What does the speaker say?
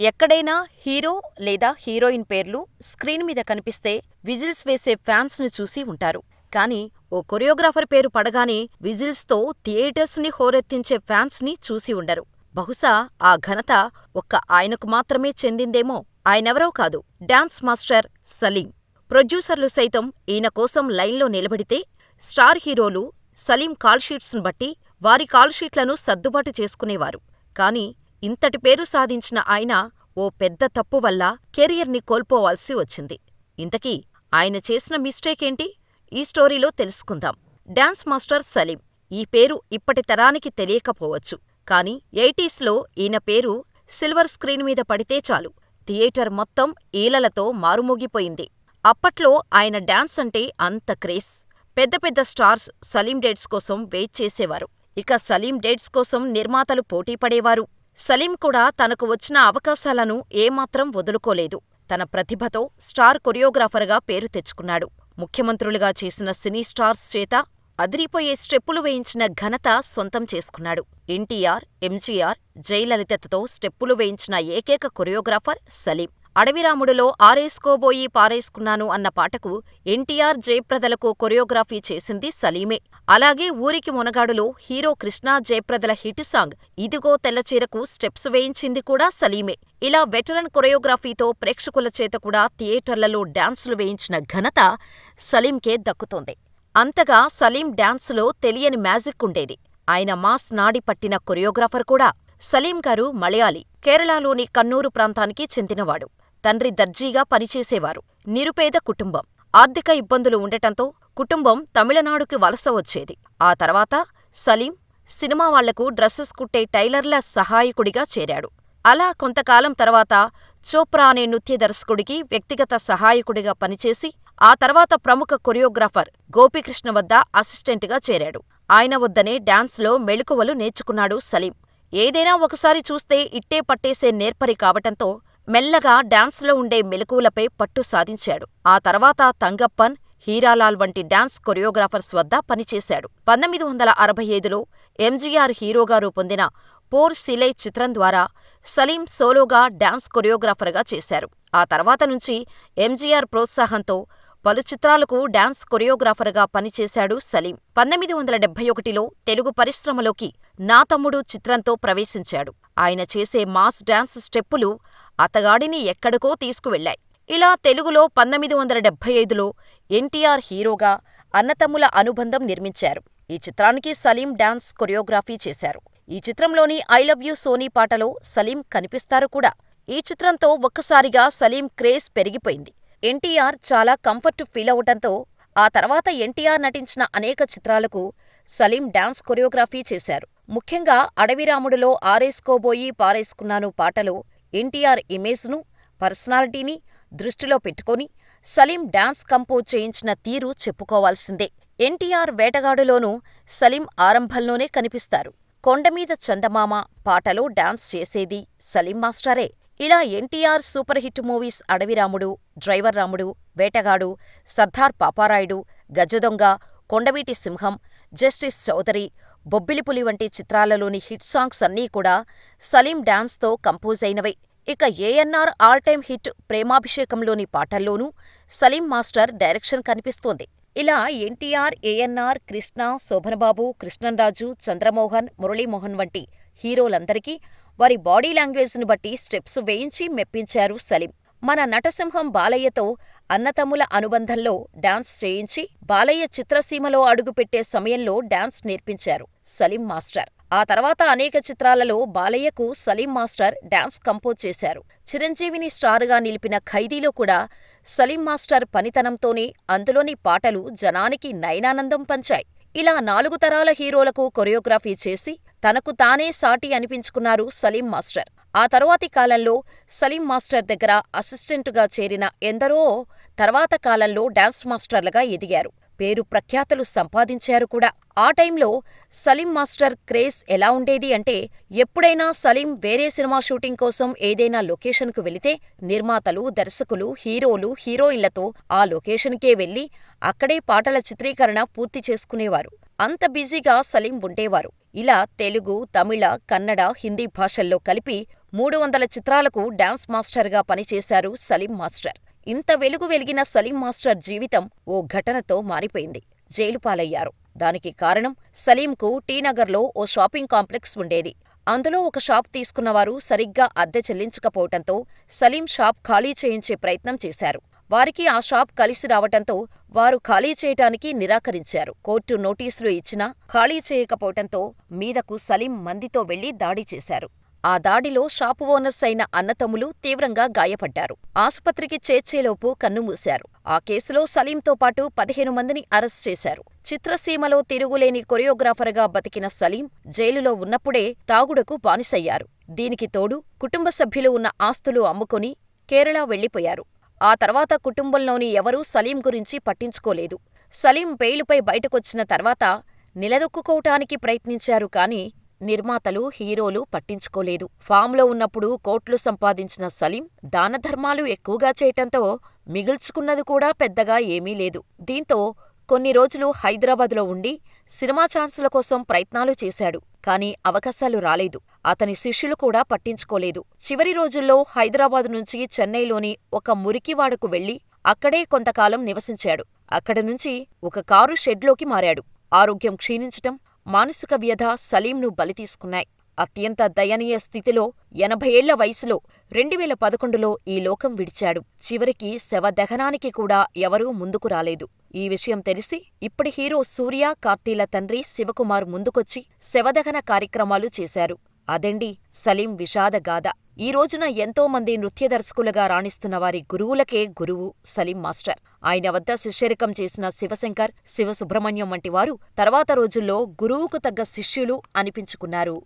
ఎక్కడైనా హీరో లేదా హీరోయిన్ పేర్లు స్క్రీన్ మీద కనిపిస్తే విజిల్స్ వేసే ఫ్యాన్స్ని చూసి ఉంటారు. కానీ ఓ కొరియోగ్రాఫర్ పేరు పడగానే విజిల్స్తో థియేటర్స్ని థియేటర్స్ని హోరెత్తించే ఫ్యాన్స్ని చూసి ఉండరు. బహుశా ఆ ఘనత ఒక్క ఆయనకు మాత్రమే చెందిందేమో! ఆయనెవరో కాదు డాన్స్ మాస్టర్ సలీం. ప్రొడ్యూసర్లు సైతం ఈయన కోసం లైన్లో నిలబడితే స్టార్ హీరోలు సలీం కాల్షీట్స్ను బట్టి వారి కాల్షీట్లను సర్దుబాటు చేసుకునేవారు. కానీ ఇంతటి పేరు సాధించిన ఆయన ఓ పెద్ద తప్పు వల్ల కెరియర్ని కోల్పోవాల్సి వచ్చింది. ఇంతకీ ఆయన చేసిన మిస్టేకేంటి? ఈ స్టోరీలో తెలుసుకుందాం. Dance master Salim. ఈ పేరు ఇప్పటి తరానికి తెలియకపోవచ్చు. కానీ ఎయిటీస్లో ఈయన పేరు సిల్వర్ స్క్రీన్ మీద పడితే చాలు థియేటర్ మొత్తం ఈలలతో మారుమోగిపోయింది. అప్పట్లో ఆయన డాన్స్ అంటే అంత క్రేజ్. పెద్ద పెద్ద స్టార్స్ సలీం డేట్స్ కోసం వెయిట్ చేసేవారు. ఇక సలీం డేట్స్ కోసం నిర్మాతలు పోటీపడేవారు. సలీం కూడా తనకు వచ్చిన అవకాశాలను ఏమాత్రం వదులుకోలేదు. తన ప్రతిభతో స్టార్ కొరియోగ్రాఫర్గా పేరు తెచ్చుకున్నాడు. ముఖ్యమంత్రులుగా చేసిన సినీ స్టార్స్ చేత అదిరిపోయే స్టెప్పులు వేయించిన ఘనత సొంతం చేసుకున్నాడు. ఎన్టీఆర్, ఎంజీఆర్, జయలలితతో స్టెప్పులు వేయించిన ఏకైక కొరియోగ్రాఫర్ సలీం. అడవిరాముడులో ఆరేసుకోబోయి పారేసుకున్నాను అన్న పాటకు ఎన్టీఆర్, జయప్రదలకు కొరియోగ్రఫీ చేసింది సలీమే. అలాగే ఊరికి మొనగాడులో హీరో కృష్ణా జయప్రదల హిట్ సాంగ్ ఇదిగో తెల్లచీరకు స్టెప్స్ వేయించింది కూడా సలీమే. ఇలా వెటరన్ కొరియోగ్రఫీతో ప్రేక్షకుల చేత కూడా థియేటర్లలో డాన్సులు వేయించిన ఘనత సలీంకే దక్కుతోంది. అంతగా సలీం డాన్సులో తెలియని మ్యాజిక్ ఉండేది. ఆయన మాస్ నాడి పట్టిన కొరియోగ్రాఫర్ కూడా. సలీం గారు మలయాళీ. కేరళలోని కన్నూరు ప్రాంతానికి చెందినవాడు. తండ్రి దర్జీగా పనిచేసేవారు. నిరుపేద కుటుంబం. ఆర్థిక ఇబ్బందులు ఉండటంతో కుటుంబం తమిళనాడుకి వలస వచ్చేది. ఆ తర్వాత సలీం సినిమా వాళ్ళకు డ్రస్సెస్ కుట్టే టైలర్ల సహాయకుడిగా చేరాడు. అలా కొంతకాలం తర్వాత చోప్రా అనే నృత్య దర్శకుడికి వ్యక్తిగత సహాయకుడిగా పనిచేసి ఆ తర్వాత ప్రముఖ కొరియోగ్రాఫర్ గోపీకృష్ణ వద్ద అసిస్టెంట్గా చేరాడు. ఆయన వద్దనే డాన్స్లో మెళుకువలు నేర్చుకున్నాడు సలీం. ఏదైనా ఒకసారి చూస్తే ఇట్టే పట్టేసే నేర్పరి కావటంతో మెల్లగా డాన్సులో ఉండే మెలకువలపై పట్టు సాధించాడు. ఆ తర్వాత తంగప్పన్, హీరాలాల్ వంటి డాన్స్ కొరియోగ్రాఫర్స్ వద్ద పనిచేశాడు. పంతొమ్మిది వందల అరవై ఐదులో ఎంజీఆర్ హీరోగా రూపొందిన పోర్ సిలై చిత్రం ద్వారా సలీం సోలోగా డాన్స్ కొరియోగ్రాఫర్గా చేశారు. ఆ తర్వాత నుంచి ఎంజీఆర్ ప్రోత్సాహంతో పలు చిత్రాలకు డాన్స్ కొరియోగ్రాఫర్గా పనిచేశాడు సలీం. పంతొమ్మిది వందల డెబ్బై ఒకటిలో తెలుగు పరిశ్రమలోకి నా తమ్ముడు చిత్రంతో ప్రవేశించాడు. ఆయన చేసే మాస్ డాన్స్ స్టెప్పులు అతగాడిని ఎక్కడికో తీసుకువెళ్ళాయి. ఇలా తెలుగులో పంతొమ్మిది వందల డెబ్బై ఐదులో ఎన్టీఆర్ హీరోగా అన్నతమ్ముల అనుబంధం నిర్మించారు. ఈ చిత్రానికి సలీం డాన్స్ కొరియోగ్రఫీ చేశారు. ఈ చిత్రంలోని ఐ లవ్ యూ సోనీ పాటలో సలీం కనిపిస్తారు కూడా. ఈ చిత్రంతో ఒక్కసారిగా సలీం క్రేజ్ పెరిగిపోయింది. ఎన్టీఆర్ చాలా కంఫర్ట్ ఫీలవటంతో ఆ తర్వాత ఎన్టీఆర్ నటించిన అనేక చిత్రాలకు సలీం డాన్స్ కొరియోగ్రఫీ చేశారు. ముఖ్యంగా అడవిరాముడులో ఆరేసుకోబోయి పారేసుకున్నాను పాటలో ఎన్టీఆర్ ఇమేజ్ను, పర్సనాలిటీని దృష్టిలో పెట్టుకొని సలీం డాన్స్ కంపోజ్ చేయించిన తీరు చెప్పుకోవాల్సిందే. ఎన్టీఆర్ వేటగాడులోనూ సలీం ఆరంభంలోనే కనిపిస్తారు. కొండమీద చందమామ పాటలో డాన్స్ చేసేది సలీం మాస్టారే ఇలా NTR super hit movies Adaviramudu, driver Ramudu, Vetagadu, Sardar Paparayudu, గజదొంగ, కొండవీటి సింహం, జస్టిస్ చౌదరి, బొబ్బిలిపులి వంటి చిత్రాలలోని హిట్ సాంగ్స్ అన్నీ కూడా సలీం డాన్స్తో కంపోజ్ అయినవే. ఇక ఏఎన్నార్ ఆల్ టైమ్ హిట్ ప్రేమాభిషేకంలోని పాటల్లోనూ సలీం మాస్టర్ డైరెక్షన్ కనిపిస్తోంది. ఇలా ఎన్టీఆర్, ఏఎన్నార్, కృష్ణ, శోభనబాబు, కృష్ణంరాజు, చంద్రమోహన్, మురళీమోహన్ వంటి హీరోలందరికీ వారి బాడీ లాంగ్వేజ్ను బట్టి స్టెప్స్ వేయించి మెప్పించారు సలీం. మన నటసింహం బాలయ్యతో అన్నతమ్ముల అనుబంధంలో డాన్స్ చేయించి బాలయ్య చిత్రసీమలో అడుగుపెట్టే సమయంలో డాన్స్ నేర్పించారు సలీం మాస్టర్. ఆ తర్వాత అనేక చిత్రాలలో బాలయ్యకు సలీం మాస్టర్ డాన్స్ కంపోజ్ చేశారు. చిరంజీవిని స్టార్గా నిలిపిన ఖైదీలో కూడా సలీం మాస్టర్ పనితనంతోనే అందులోని పాటలు జనానికి నయనానందం పంచాయి. ఇలా నాలుగు తరాల హీరోలకు కొరియోగ్రఫీ చేసి తనకు తానే సాటి అనిపించుకున్నారు సలీం మాస్టర్. ఆ తరువాతి కాలంలో సలీం మాస్టర్ దగ్గర అసిస్టెంటుగా చేరిన ఎందరో తర్వాత కాలంలో డాన్స్ మాస్టర్లుగా ఎదిగారు. పేరు ప్రఖ్యాతులు సంపాదించారు కూడా. ఆ టైంలో సలీం మాస్టర్ క్రేజ్ ఎలా ఉండేది అంటే ఎప్పుడైనా సలీం వేరే సినిమా షూటింగ్ కోసం ఏదైనా లొకేషన్కు వెళితే నిర్మాతలు, దర్శకులు, హీరోలు, హీరోయిన్లతో ఆ లొకేషన్కే వెళ్ళి అక్కడే పాటల చిత్రీకరణ పూర్తి చేసుకునేవారు. అంత బిజీగా సలీం ఉండేవారు. ఇలా తెలుగు, తమిళ, కన్నడ, హిందీ భాషల్లో కలిపి మూడు వందల చిత్రాలకు డాన్స్ మాస్టర్గా పనిచేశారు సలీం మాస్టర్. ఇంత వెలుగు వెలిగిన సలీం మాస్టర్ జీవితం ఓ ఘటనతో మారిపోయింది. జైలుపాలయ్యారు దానికి కారణం సలీంకు టీనగర్లో ఓ షాపింగ్ కాంప్లెక్స్ ఉండేది. అందులో ఒక షాప్ తీసుకున్నవారు సరిగ్గా అద్దె చెల్లించకపోవటంతో సలీం షాప్ ఖాళీ చేయించే ప్రయత్నం చేశారు. వారికి ఆ షాప్ కలిసి రావటంతో వారు ఖాళీ చేయటానికి నిరాకరించారు. కోర్టు నోటీసులు ఇచ్చినా ఖాళీ చేయకపోవటంతో మీదకు సలీం మందితో వెళ్ళి దాడి చేశారు. ఆ దాడిలో షాపు ఓనర్స్ అయిన అన్నతమ్ములు తీవ్రంగా గాయపడ్డారు. ఆసుపత్రికి చేర్చేలోపు కన్నుమూశారు. ఆ కేసులో సలీంతో పాటు పదిహేను మందిని అరెస్ట్ చేశారు. చిత్రసీమలో తిరుగులేని కొరియోగ్రాఫర్గా బతికిన సలీం జైలులో ఉన్నప్పుడే తాగుడుకు బానిసయ్యారు. దీనికి తోడు కుటుంబ సభ్యులు ఉన్న ఆస్తులు అమ్ముకొని కేరళ వెళ్ళిపోయారు. ఆ తర్వాత కుటుంబంలోని ఎవరూ సలీం గురించి పట్టించుకోలేదు. సలీం బెయిలుపై బయటకొచ్చిన తర్వాత నిలదొక్కుకోవటానికి ప్రయత్నించారు కానీ నిర్మాతలు, హీరోలు పట్టించుకోలేదు. ఫామ్లో ఉన్నప్పుడు కోట్లు సంపాదించిన సలీం దానధర్మాలు ఎక్కువగా చేయటంతో మిగుల్చుకున్నది కూడా పెద్దగా ఏమీ లేదు. దీంతో కొన్ని రోజులు హైదరాబాదులో ఉండి సినిమా ఛాన్సుల కోసం ప్రయత్నాలు చేశాడు. కానీ అవకాశాలు రాలేదు. అతని శిష్యులు కూడా పట్టించుకోలేదు. చివరి రోజుల్లో హైదరాబాదు నుంచి చెన్నైలోని ఒక మురికివాడకు వెళ్ళి అక్కడే కొంతకాలం నివసించాడు. అక్కడి నుంచి ఒక కారు షెడ్లోకి మారాడు. ఆరోగ్యం క్షీణించటం, మానసిక వ్యధ సలీంను బలితీసుకున్నాయి. అత్యంత దయనీయ స్థితిలో ఎనభై ఏళ్ళ వయసులో రెండువేల పదకొండులో ఈ లోకం విడిచాడు. చివరికి శవదహనానికి కూడా ఎవరూ ముందుకు రాలేదు. ఈ విషయం తెలిసి ఇప్పటి హీరో సూర్య, కార్తీల తండ్రి శివకుమార్ ముందుకొచ్చి శవదహన కార్యక్రమాలు చేశారు. అదండి సలీం విషాదగాథ. ఈ రోజున ఎంతో మంది నృత్య దర్శకులుగా రాణిస్తున్న వారి గురువులకే గురువు సలీం మాస్టర్. ఆయన వద్ద శిష్యరికం చేసిన శివశంకర్, శివసుబ్రహ్మణ్యం వంటి వారు తర్వాత రోజుల్లో గురువుకు తగ్గ శిష్యులు అనిపించుకున్నారు.